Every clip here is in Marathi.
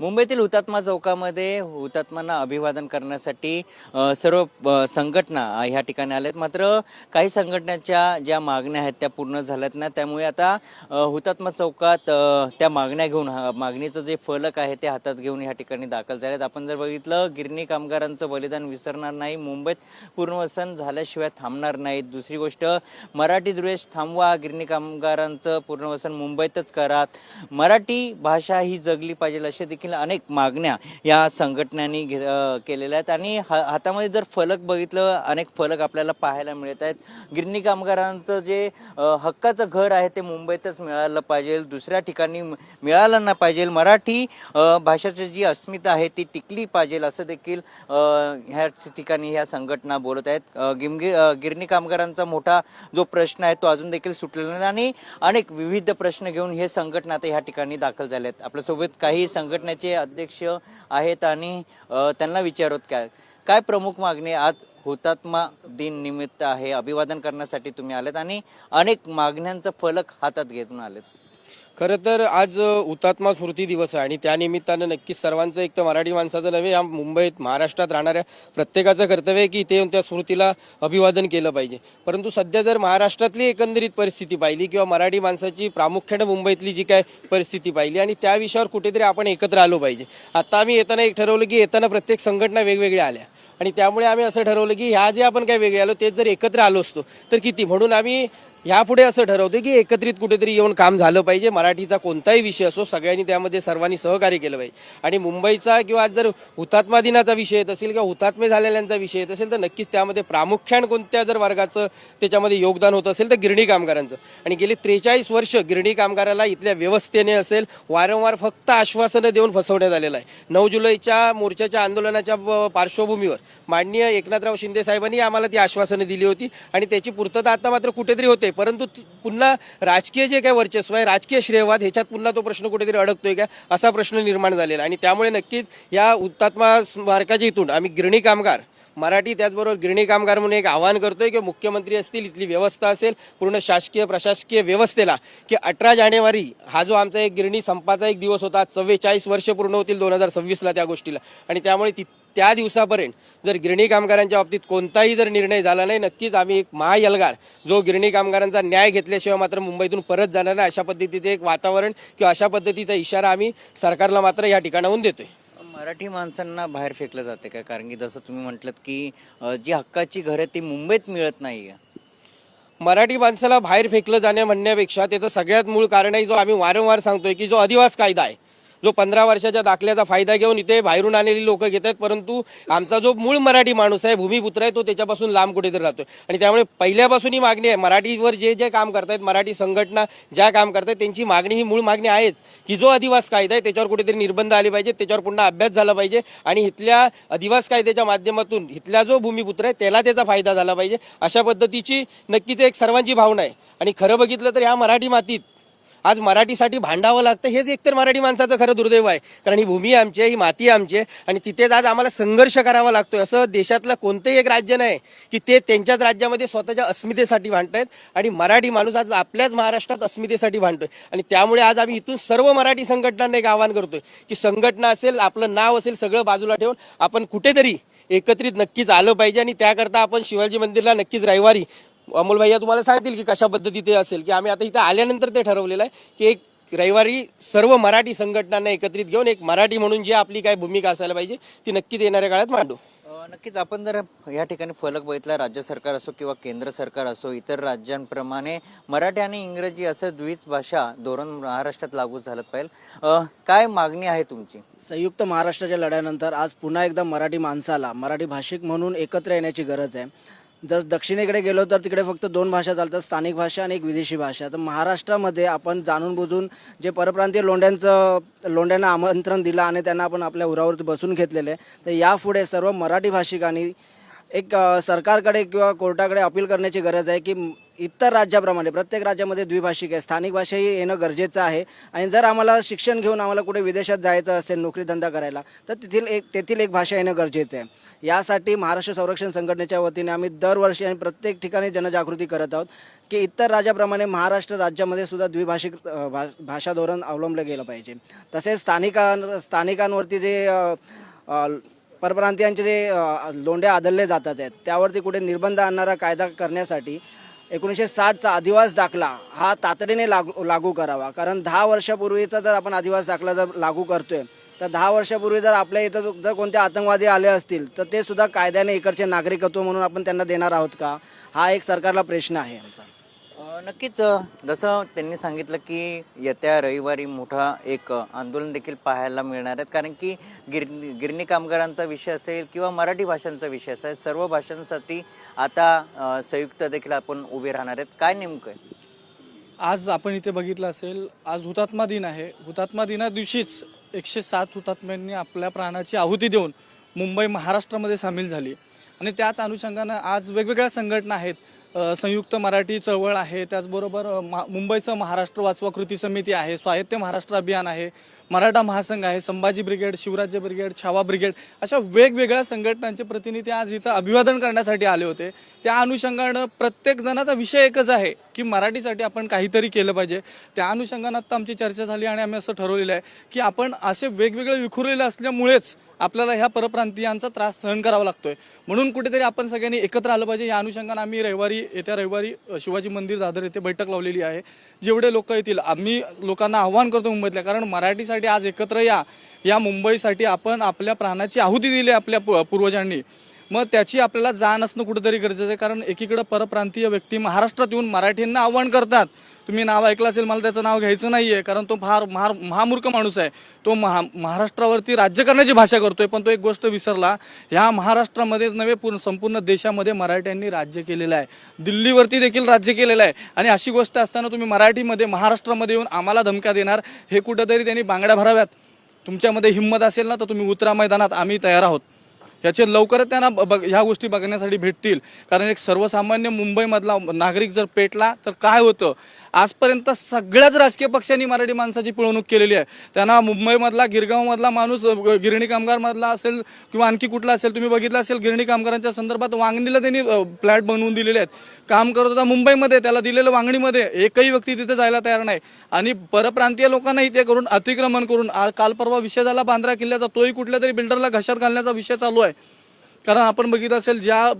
मुंबईतील हुतात्मा चौकामध्ये हुतात्म्यांना अभिवादन करण्यासाठी सर्व संघटना ह्या ठिकाणी आल्या आहेत मात्र काही संघटनांच्या ज्या मागण्या आहेत त्या पूर्ण झाल्यात ना त्यामुळे आता हुतात्मा चौकात त्या मागण्या घेऊन हा- मागणीचं जे फलक आहे ते हातात घेऊन ह्या ठिकाणी दाखल झालेत. आपण जर बघितलं गिरणी कामगारांचं बलिदान विसरणार नाही मुंबईत पुनर्वसन झाल्याशिवाय थांबणार नाहीत. दुसरी गोष्ट मराठी द्वेष थांबवा गिरणी कामगारांचं पुनर्वसन मुंबईतच करा. मराठी भाषा ही जगली पाहिजे असे देखील अनेक मागण्या या संघटनांनी घे केलेल्या आहेत. आणि ह हातामध्ये जर फलक बघितलं अनेक फलक आपल्याला पाहायला मिळत आहेत. गिरणी कामगारांचं जे हक्काचं घर आहे ते मुंबईतच मिळालं पाहिजे. दुसऱ्या ठिकाणी मिळालं नाही पाहिजे. मराठी भाषेची जी अस्मिता आहे ती टिकली पाहिजे असं देखील ह्या ठिकाणी ह्या संघटना बोलत आहेत. गिमगी गिरणी कामगारांचा मोठा जो प्रश्न आहे तो अजून देखील सुटलेला नाही. आणि अनेक विविध प्रश्न घेऊन हे संघटना आता ह्या ठिकाणी दाखल झाले आहेत आपल्यासोबत काही संघटना संघटनेचे अध्यक्ष आहेत आणि त्यांना विचारत काय? काय प्रमुख मागणी आज हुतात्मा दिन निमित्त आहे? अभिवादन करण्यासाठी तुम्ही आलेत आणि अनेक मागण्यांचा फलक हातात घेऊन आलेत. खरं तर आज हुतात्मा स्मृती दिवस आहे आणि त्यानिमित्तानं नक्कीच सर्वांचं एक तर मराठी माणसाचं नव्हे या मुंबईत महाराष्ट्रात राहणाऱ्या प्रत्येकाचं कर्तव्य आहे की ते त्या स्मृतीला अभिवादन केलं पाहिजे. परंतु सध्या जर महाराष्ट्रातली एकंदरीत परिस्थिती पाहिली किंवा मराठी माणसाची प्रामुख्यानं मुंबईतली जी काय परिस्थिती पाहिली आणि त्या विषयावर कुठेतरी आपण एकत्र आलो पाहिजे. आता आम्ही येताना एक ठरवलं की येताना प्रत्येक संघटना वेगवेगळ्या आल्या आणि त्यामुळे आम्ही असं ठरवलं की ह्या जे आपण काय वेगळे आलो ते जर एकत्र आलो असतो तर किती? म्हणून आम्ही ह्यापुढे असं ठरवतो की एकत्रित कुठेतरी येऊन काम झालं पाहिजे. मराठीचा कोणताही विषय असो सगळ्यांनी त्यामध्ये सर्वांनी सहकार्य केलं पाहिजे. आणि मुंबईचा किंवा आज जर हुतात्मा दिनाचा विषय येत असेल किंवा हुतात्मे झालेल्यांचा विषय येत असेल तर नक्कीच त्यामध्ये प्रामुख्याने कोणत्या जर वर्गाचं त्याच्यामध्ये योगदान होत असेल तर गिरणी कामगारांचं. आणि गेली त्रेचाळीस वर्ष गिरणी कामगाराला इथल्या व्यवस्थेने असेल वारंवार फक्त आश्वासनं देऊन फसवण्यात आलेलं आहे. नऊ जुलैच्या मोर्चाच्या आंदोलनाच्या पार्श्वभूमीवर माननीय एकनाथराव शिंदे साहेबांनी आम्हाला ती आश्वासनं दिली होती. आणि त्याची पूर्तता आता मात्र कुठेतरी होते. परंतु पुन्हा राजकीय जे काय वर्चस्व आहे राजकीय श्रेयवाद ह्याच्यात पुन्हा तो प्रश्न कुठेतरी अडकतोय का? असा प्रश्न निर्माण झालेला आणि त्यामुळे नक्कीच या हुतात्मा स्मारकाच्या इथून आम्ही गिरणी कामगार मराठी त्याचबरोबर गिरणी कामगार म्हणून एक आवाहन करतोय की मुख्यमंत्री असतील इथली व्यवस्था असेल पूर्ण शासकीय प्रशासकीय व्यवस्थेला की अठरा जानेवारी हा जो आमचा एक गिरणी संपाचा एक दिवस होता चव्वेचाळीस वर्ष पूर्ण होतील दोन हजार सव्वीसला त्या गोष्टीला. आणि त्यामुळे ती त्या दिवसापर्यंत जर गिरणी कामगारांच्या बाबतीत कोणताही जर निर्णय झाला नाही नक्कीच आम्ही एक महायलगार जो गिरणी कामगारांचा न्याय घेतल्याशिवाय मात्र मुंबईतून परत जाणार नाही अशा पद्धतीचे एक वातावरण किंवा अशा पद्धतीचा इशारा आम्ही सरकारला मात्र या ठिकाणाहून देतोय. मराठी माणसांना बाहेर फेकलं जाते का? कारण की जसं तुम्ही म्हटलं की जी हक्काची घरं ती मुंबईत मिळत नाही मराठी माणसाला बाहेर फेकलं जाण्या म्हणण्यापेक्षा त्याचं सगळ्यात मूळ कारण आहे जो आम्ही वारंवार सांगतोय की जो अधिवास कायदा आहे जो पंधरा वर्षाच्या दाखल्याचा फायदा घेऊन इथे बाहेरून आलेली लोक घेत आहेत परंतु आमचा जो मूळ मराठी माणूस आहे भूमिपुत्र आहे तो त्याच्यापासून लांब कुठेतरी राहतोय. आणि त्यामुळे पहिल्यापासून ही मागणी आहे. मराठीवर जे जे काम करतायत मराठी संघटना ज्या काम करतायत त्यांची मागणी ही मूळ मागणी आहेच. की जो अधिवास कायदा आहे त्याच्यावर कुठेतरी निर्बंध आले पाहिजे त्याच्यावर पुन्हा अभ्यास झाला पाहिजे. आणि इथल्या अधिवास कायद्याच्या माध्यमातून इथला जो भूमिपुत्र आहे त्याला त्याचा फायदा झाला पाहिजे. अशा पद्धतीची नक्कीच एक सर्वांची भावना आहे. आणि खरं बघितलं तर ह्या मराठी मातीत आज मराठीसाठी भांडावं लागतं हेच एकतर मराठी माणसाचं खरं दुर्दैव आहे. कारण ही भूमी आमची आहे ही माती आमची आहे आणि तिथेच आज आम्हाला संघर्ष करावा लागतोय. असं देशातलं कोणतंही एक राज्य नाही की ते त्यांच्याच राज्यामध्ये स्वतःच्या अस्मितेसाठी भांडतायत आणि मराठी माणूस आज आपल्याच महाराष्ट्रात अस्मितेसाठी भांडतोय. आणि त्यामुळे आज आम्ही इथून सर्व मराठी संघटनांना एक आवाहन करतोय की संघटना असेल आपलं नाव असेल सगळं बाजूला ठेवून आपण कुठेतरी एकत्रित नक्कीच आलं पाहिजे आणि त्याकरता आपण शिवाजी मंदिरला नक्कीच रविवारी अमोल भैया तुम्हाला सांगतील की कशा पद्धती ते असेल की आम्ही आता इथं आल्यानंतर ते ठरवलेलं आहे की एक रविवारी सर्व मराठी संघटनांना एकत्रित घेऊन एक मराठी म्हणून जी आपली काय भूमिका असायला पाहिजे ती नक्कीच येणाऱ्या काळात मांडू. नक्कीच. आपण जर या ठिकाणी फलक बघितला राज्य सरकार असो किंवा केंद्र सरकार असो इतर राज्यांप्रमाणे मराठी आणि इंग्रजी असं द्विच भाषा धोरण महाराष्ट्रात लागू झालं पाहिजे काय मागणी आहे तुमची? संयुक्त महाराष्ट्राच्या लढ्यानंतर आज पुन्हा एकदा मराठी माणसाला मराठी भाषिक म्हणून एकत्र येण्याची गरज आहे. जर दक्षिणेकडे गेलो तर तिकडे फक्त दोन भाषा चालतात स्थानिक भाषा आणि एक विदेशी भाषा. तर महाराष्ट्रामध्ये आपण जाणून बुजून जे परप्रांतीय लोंढ्यांचं लोंढ्यांना आमंत्रण दिलं आणि त्यांना आपण आपल्या उरावरती बसून घेतलेले तर यापुढे सर्व मराठी भाषिकांनी एक सरकारकडे किंवा कोर्टाकडे अपील करण्याची गरज आहे की इतर राज्याप्रमाणे प्रत्येक राज्यामध्ये द्विभाषिक आहे स्थानिक भाषा ही येणं गरजेचं आहे आणि जर आम्हाला शिक्षण घेऊन आम्हाला कुठे विदेशात जायचं असेल नोकरीधंदा करायला तर तेथील एक तेथील एक भाषा येणं गरजेचं आहे. यासाठी महाराष्ट्र संरक्षण संघटनेच्या वतीने आम्ही दरवर्षी आणि प्रत्येक ठिकाणी जनजागृती करत आहोत की इतर राज्याप्रमाणे महाराष्ट्र राज्यामध्ये सुद्धा द्विभाषिक भा भाषा धोरण अवलंबलं गेलं पाहिजे. तसेच स्थानिकां स्थानिकांवरती जे परप्रांतीयांचे जे अ, लोंढे आदळले जातात आहेत त्यावरती कुठे निर्बंध आणणारा कायदा करण्यासाठी एकोणीसशे साठचा आदिवास दाखला हा तातडीने लागू लागू करावा. कारण दहा वर्षापूर्वीचा जर आपण आदिवास दाखला जर लागू करतोय तर दहा वर्षापूर्वी जर आपल्या इथं जर कोणते आतंकवादी आले असतील तर ते सुद्धा कायद्याने इकडचे नागरिकत्व म्हणून आपण त्यांना देणार आहोत का? हा एक सरकारला प्रश्न आहे आमचा. नक्कीच जसं त्यांनी सांगितलं की येत्या रविवारी मोठा एक आंदोलन देखील पाहायला मिळणार आहेत कारण की गिरणी गिरणी कामगारांचा विषय असेल किंवा मराठी भाषांचा विषय असेल सर्व भाषांसाठी आता संयुक्त देखील आपण उभे राहणार आहेत. काय नेमकं आहे? आज आपण इथे बघितलं असेल आज हुतात्मा दिन आहे. हुतात्मा दिना दिवशीच एकशे सात हुतात्म्यांनी आपल्या प्राणाची आहुती देऊन मुंबई महाराष्ट्रामध्ये सामील झाली. आणि त्याच अनुषंगानं आज वेगवेगळ्या संघटना आहेत. संयुक्त मराठी चळवळ आहे. त्याचबरोबर मा- मुंबईचं महाराष्ट्र वाचवा कृती समिती आहे. स्वायत्त महाराष्ट्र अभियान आहे. मराठा महासंघ आहे. Sambhaji brigade Shivrajya brigade Chhava brigade अशा वेगवेगळ्या संघटनांचे प्रतिनिधी आज इथं अभिवादन करण्यासाठी आले होते. त्या अनुषंगानं प्रत्येक जणाचा विषय एकच आहे की मराठीसाठी आपण काहीतरी केलं पाहिजे. त्या अनुषंगानं आत्ता आमची चर्चा झाली आणि आम्ही असं ठरवलेलं आहे की आपण असे वेगवेगळे विखुरलेले असल्यामुळेच आपल्याला ह्या परप्रांतीयांचा त्रास सहन करावा लागतोय. म्हणून कुठेतरी आपण सगळ्यांनी एकत्र आलं पाहिजे. या अनुषंगानं आम्ही रविवारी येत्या रविवारी शिवाजी मंदिर दादर येथे बैठक लावलेली आहे. जेवढे लोक येतील आम्ही लोकांना आव्हान करतो मुंबईतल्या. कारण मराठीसाठी आज एकत्र या. या मुंबईसाठी आपण आपल्या प्राणाची आहुती दिली आपल्या पू- पूर्वजांनी. मग त्याची आपल्याला जाण असणं कुठेतरी गरजेचं आहे. कारण एकीकडं परप्रांतीय व्यक्ती महाराष्ट्रात येऊन मराठींना आव्हान करतात. तुम्ही नाव ऐकलं असेल मला त्याचं नाव घ्यायचं नाही आहे कारण तो फार महा महामूर्ख माणूस आहे. तो महा महाराष्ट्रावरती राज्य करण्याची भाषा करतोय. पण तो एक गोष्ट विसरला. ह्या महाराष्ट्रामध्येच नव्हे पूर्ण संपूर्ण देशामध्ये मराठ्यांनी राज्य केलेलं आहे. दिल्लीवरती देखील राज्य केलेलं आहे. आणि अशी गोष्ट असताना तुम्ही मराठीमध्ये महाराष्ट्रामध्ये येऊन आम्हाला धमक्या देणार हे कुठंतरी त्यांनी बांगड्या भराव्यात. तुमच्यामध्ये हिंमत असेल ना तर तुम्ही उतरा मैदानात. आम्ही तयार आहोत. याचे लवकरच त्यांना बघ ह्या गोष्टी बघण्यासाठी भेटतील. कारण एक सर्वसामान्य मुंबईमधला नागरिक जर पेटला तर काय होतं? आजपर्यंत सगळ्याच राजकीय पक्षांनी मराठी माणसाची पिळवणूक केलेली आहे. त्यांना मुंबईमधला गिरगावमधला माणूस गिरणी कामगारमधला असेल किंवा आणखी कुठला असेल तुम्ही बघितलं असेल गिरणी कामगारांच्या संदर्भात वांगणीला त्यांनी फ्लॅट बनवून दिलेले आहेत. काम करत होता मुंबईमध्ये त्याला दिलेलं वांगणीमध्ये. एकही व्यक्ती तिथे जायला तयार नाही. आणि परप्रांतीय लोकांनाही ते करून अतिक्रमण करून काल परवा विषय झाला बांद्रा किल्ल्याचा तोही कुठल्या तरी बिल्डरला घशात घालण्याचा विषय चालू आहे. कारण आपण बघितलं असेल ज्या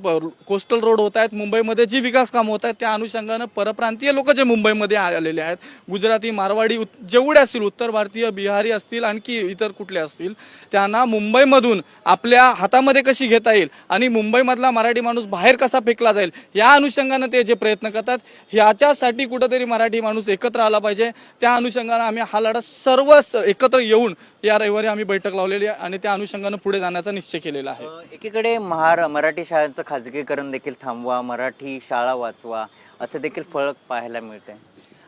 कोस्टल रोड होत आहेत मुंबईमध्ये जी विकास कामं होत आहेत त्या अनुषंगानं परप्रांतीय लोक जे मुंबईमध्ये आलेले आहेत गुजराती मारवाडी जेवढे असतील उत्तर भारतीय बिहारी असतील आणखी इतर कुठले असतील त्यांना मुंबईमधून आपल्या हातामध्ये कशी घेता येईल आणि मुंबईमधला मराठी माणूस बाहेर कसा फेकला जाईल या अनुषंगानं ते जे प्रयत्न करतात ह्याच्यासाठी कुठंतरी मराठी माणूस एकत्र आला पाहिजे. त्या अनुषंगानं आम्ही हा लढा सर्व एकत्र येऊन या रविवारी आम्ही बैठक लावलेली आहे आणि त्या अनुषंगानं पुढे जाण्याचा निश्चय केलेला आहे. एकीकडे एकीकडे महार मराठी शाळांचं खाजगीकरण देखील थांबवा मराठी शाळा वाचवा असं देखील फळक पाहायला मिळते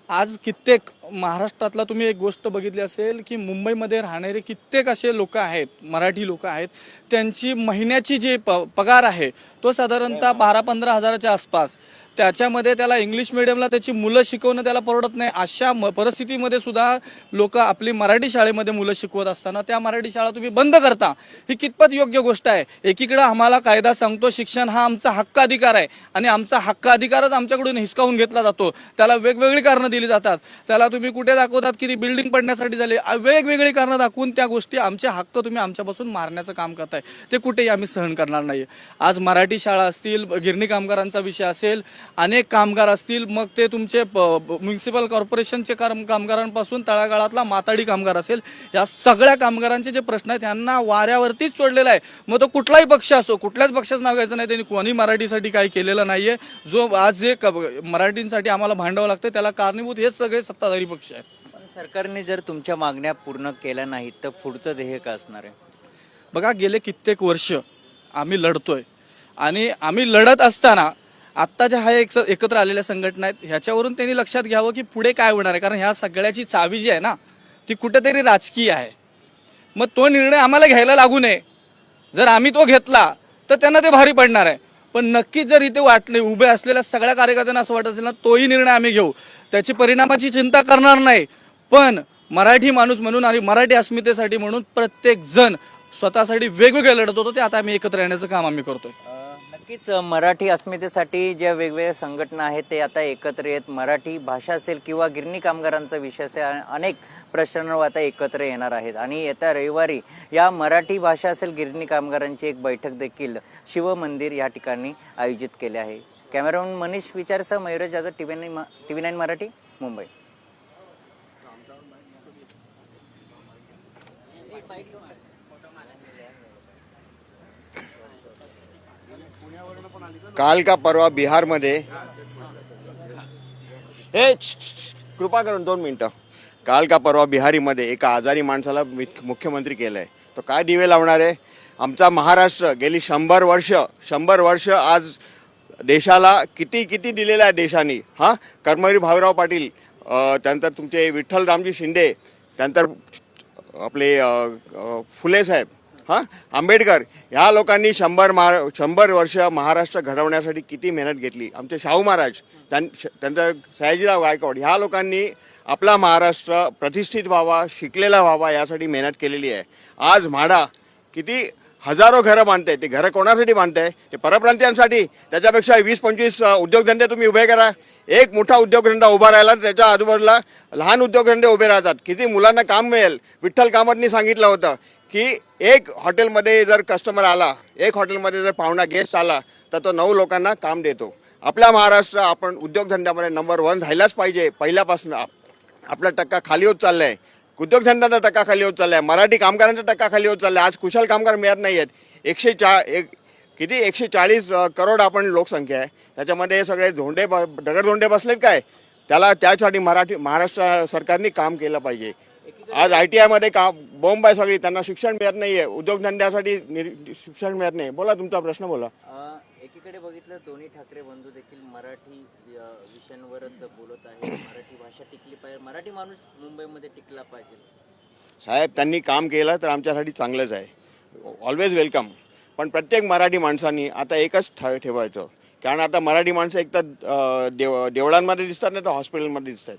आज कित्येक महाराष्ट्रातला तुम्ही एक गोष्ट बघितली असेल की मुंबईमध्ये राहणारे कित्येक असे लोक आहेत मराठी लोक आहेत त्यांची महिन्याची जी प पगार आहे तो साधारणतः बारा पंधरा हजाराच्या आसपास. त्याच्यामध्ये त्याला इंग्लिश मिडियमला त्याची मुलं शिकवणं त्याला परवडत नाही. अशा म परिस्थितीमध्ये सुद्धा लोक आपली मराठी शाळेमध्ये मुलं शिकवत असताना त्या मराठी शाळा तुम्ही बंद करता. ही कितपत योग्य गोष्ट आहे? एकीकडे आम्हाला कायदा सांगतो शिक्षण हा आमचा हक्क अधिकार आहे आणि आमचा हक्क अधिकारच आमच्याकडून हिसकावून घेतला जातो. त्याला वेगवेगळी कारणं दिली जातात. त्याला तुम्ही कुठे दाखवतात? की ती बिल्डिंग पडण्यासाठी झाली? वेगवेगळी कारणं दाखवून त्या गोष्टी आमचे हक्क तुम्ही आमच्यापासून मारण्याचं काम करताय. ते कुठेही आम्ही सहन करणार नाही आज मराठी शाळा असतील गिरणी कामगारांचा विषय असेल अनेक कामगार असतील मग ते तुमचे म्युन्सिपल कॉर्पोरेशनचे काम कामगारांपासून तळागाळातला माताडी कामगार असेल या सगळ्या कामगारांचे जे प्रश्न आहेत त्यांना वाऱ्यावरतीच सोडलेला आहे. मग तो कुठलाही पक्ष असो कुठल्याच पक्षाचं नाव घ्यायचं नाही त्यांनी कोणी मराठीसाठी काही केलेलं नाहीये. जो आज जे मराठींसाठी आम्हाला भांडावं लागतं त्याला कारणीभूत हेच सगळे सत्ताधारी पक्ष आहेत पण सरकारने जर तुमच्या मागण्या पूर्ण केल्या नाहीत तर पुढचं ध्येय काय असणार आहे? बघा गेले कित्येक वर्ष आम्ही लढतोय. आणि आम्ही लढत असताना आत्ताच्या ह्या एक एकत्र आलेल्या संघटना आहेत ह्याच्यावरून त्यांनी लक्षात घ्यावं की पुढे काय होणार आहे. कारण ह्या सगळ्याची चावी जी आहे ना ती कुठेतरी राजकीय आहे. मग तो निर्णय आम्हाला घ्यायला लागू नये. जर आम्ही तो घेतला तर त्यांना ते भारी पडणार आहे. पण नक्कीच जर इथे वाटले उभे असलेल्या सगळ्या कार्यकर्त्यांना असं वाटत असेल ना तोही निर्णय आम्ही घेऊ. त्याची परिणामाची चिंता करणार नाही. पण मराठी माणूस म्हणून आणि मराठी अस्मितेसाठी म्हणून प्रत्येक जण स्वतःसाठी वेगवेगळे लढत होतो ते आता आम्ही एकत्र येण्याचं काम आम्ही करतोय. नक्कीच मराठी अस्मितेसाठी ज्या वेगवेगळ्या संघटना आहेत ते आता एकत्र येत मराठी भाषा असेल किंवा गिरणी कामगारांचा विषय असेल अनेक प्रश्नांवर आता एकत्र येणार आहेत. आणि येत्या रविवारी या मराठी भाषा असेल गिरणी कामगारांची एक बैठक देखील शिवमंदिर या ठिकाणी आयोजित केले आहे. Cameraman Manish विचारसह Mayur Jadhav T V nine T V nine Marathi Mumbai. काल का परवा बिहारमध्ये हे कृपा करून दोन मिनटं. काल का परवा बिहारीमध्ये एका आजारी माणसाला मि- मुख्यमंत्री केलं आहे तो काय दिवे लावणार आहे? आमचा महाराष्ट्र गेली शंभर वर्ष शंभर वर्ष आज देशाला किती किती दिलेलं आहे देशाने? हां? कर्मवीर भाऊराव पाटील त्यानंतर तुमचे विठ्ठल रामजी शिंदे त्यानंतर आपले फुले साहेब हां? आंबेडकर ह्या लोकांनी शंभर महा शंभर वर्ष महाराष्ट्र घडवण्यासाठी किती मेहनत घेतली. आमचे शाहू महाराज त्यां त्यांचं सयाजीराव गायकवाड ह्या लोकांनी आपला महाराष्ट्र प्रतिष्ठित व्हावा शिकलेला व्हावा यासाठी मेहनत केलेली आहे. आज म्हाडा किती हजारो घरं बांधते ते घरं कोणासाठी बांधते ते परप्रांतीयांसाठी. त्याच्यापेक्षा वीस पंचवीस उद्योगधंदे तुम्ही उभे करा. एक मोठा उद्योगधंदा उभा राहिला तर त्याच्या आजूबाजूला लहान उद्योगधंदे उभे राहतात. किती मुलांना काम मिळेल. विठ्ठल कामतनी सांगितलं होतं की एक हॉटेलमध्ये जर कस्टमर आला एक हॉटेलमध्ये जर पाहुणा गेस्ट आला तर तो नऊ लोकांना काम देतो. आपला महाराष्ट्र आपण उद्योगधंद्यामध्ये नंबर वन राहिलाच पाहिजे पहिल्यापासून. आपला टक्का खाली होत चालला आहे उद्योगधंद्याचा टक्का खाली होत चाललाय. मराठी कामगारांचा टक्का खाली होत चाललाय. आज कुशल कामगार मिळत नाही आहेत एकशे चा एक किती? एकशे चाळीस करोड आपण लोकसंख्या आहे. त्याच्यामध्ये सगळे धोंडे ब दगडधोंडे बसलेत काय? त्याला त्यासाठी मराठी महाराष्ट्र सरकारने काम केलं पाहिजे. आज आय टी आयमध्ये काम बॉम्ब आहे सगळी त्यांना शिक्षण मिळत नाही आहे उद्योगधंद्यासाठी शिक्षण मिळत नाही. बोला तुमचा प्रश्न बोला. एकीकडे बघितलं दोन्ही ठाकरे बंधू देखील मराठी विषयांवरच बोलत आहे मराठी भाषा टिकली पाहिजे. मराठी माणूस मुंबईमध्ये टिकला पाहिजे. साहेब त्यांनी काम केलं तर आमच्यासाठी चांगलंच आहे. ऑलवेज वेलकम पण प्रत्येक मराठी माणसांनी आता एकच ठ ठेवायचं. कारण आता मराठी माणसं एक तर देव देवळांमध्ये दिसतात नाही तर हॉस्पिटलमध्ये दिसतात.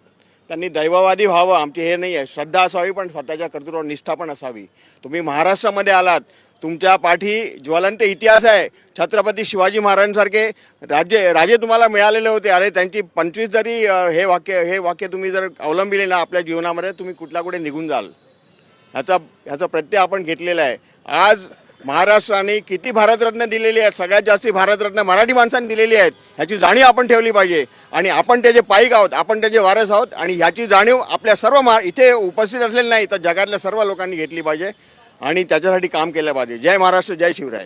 त्यांनी दैववादी व्हावं आमची हे नाही आहे श्रद्धा असावी पण स्वतःच्या कर्तृत्वावर निष्ठा पण असावी. तुम्ही महाराष्ट्रामध्ये आलात तुमच्या पाठी ज्वलंत इतिहास आहे. छत्रपती शिवाजी महाराजांसारखे राज्य राजे तुम्हाला मिळालेले होते. अरे त्यांची पंचवीस जरी हे वाक्य हे वाक्य तुम्ही जर अवलंबिले ना आपल्या जीवनामध्ये तुम्ही कुठल्या कुठे निघून जाल. ह्याचा ह्याचा प्रत्यय आपण घेतलेला आहे. आज महाराष्ट्राने किती भारतरत्न दिलेली आहेत सगळ्यात जास्ती भारतरत्न मराठी माणसांनी दिलेली आहेत ह्याची जाणीव आपण ठेवली पाहिजे. आणि आपण त्याचे पाईक आहोत आपण त्याचे वारस आहोत आणि ह्याची जाणीव आपल्या सर्व महा इथे उपस्थित असलेले नाही तर जगातल्या सर्व लोकांनी घेतली पाहिजे. आणि त्याच्यासाठी काम केलं पाहिजे. जय महाराष्ट्र जय शिवराय.